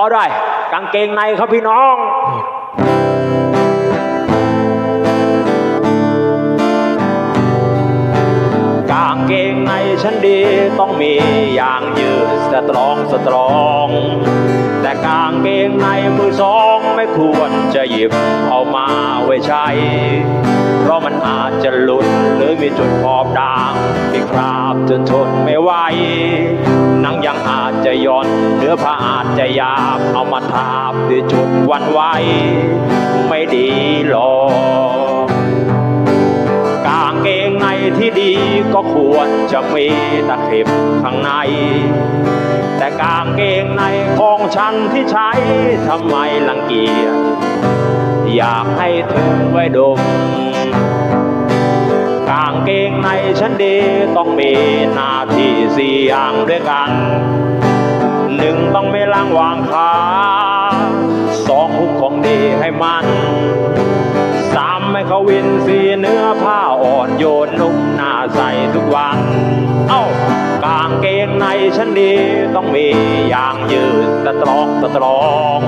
อ๋อได้ กางเกงในครับพี่น้อง กางเกงในฉันดีต้องมีอย่างยืดสตรองสตรอง แต่กางเกงในมือสองไม่ควรจะหยิบเอามาไว้ใช้ เพราะมันอาจจะหลุด มีจุดขอบด่างมีคราบจนทนไม่ไหวหนังยังอาจจะย่อนเนื้อผ้าอาจจะหยาบเอามาทาบด้วยจุดวันไหวไม่ดีหรอกกางเกงในที่ดีก็ควรจะมีตะเข็บข้างใน แต่กางเกงในของฉันที่ใช้ทำไมลังเกียจอยากให้เธอไว้ดม ฉันดีต้องมีหน้าที่สี่อย่างด้วยกันหนึ่งต้องไม่ล้างวางขาสองหุบของดีให้มันสามไม่เขาวินสีเนื้อผ้าอ่อนโยนนุ่มหน้าใสทุกวัน เอ้ากางเกงในฉันดีต้องมีอย่างยืดสตรองสตรอง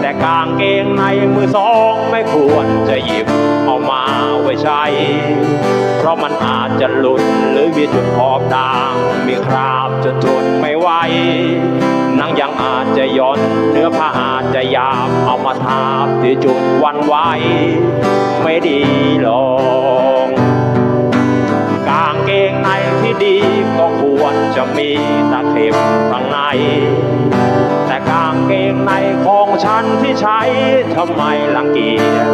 แต่กางเกงในมือสองไม่ควรจะหยิบเอามาไว้ใช้ะมันอาจจะหลุดหรือมีจุดขอบด่างมีคราบจนทนไม่ไหวหนังยังอาจจะย่อนเนื้อผ้าอาจจะหยาบเอามาทาบที่จุดวันไหวไม่ดีหรอกกางเกงในที่ดีก็ควรจะมีตะเข็บข้างในแต่กางเกงในของฉันที่ใช้ทำไมลังเกียจ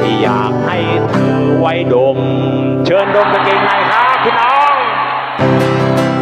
ที่อยากให้เธอไว้ดม ดมกางเกงในครับพี่น้อง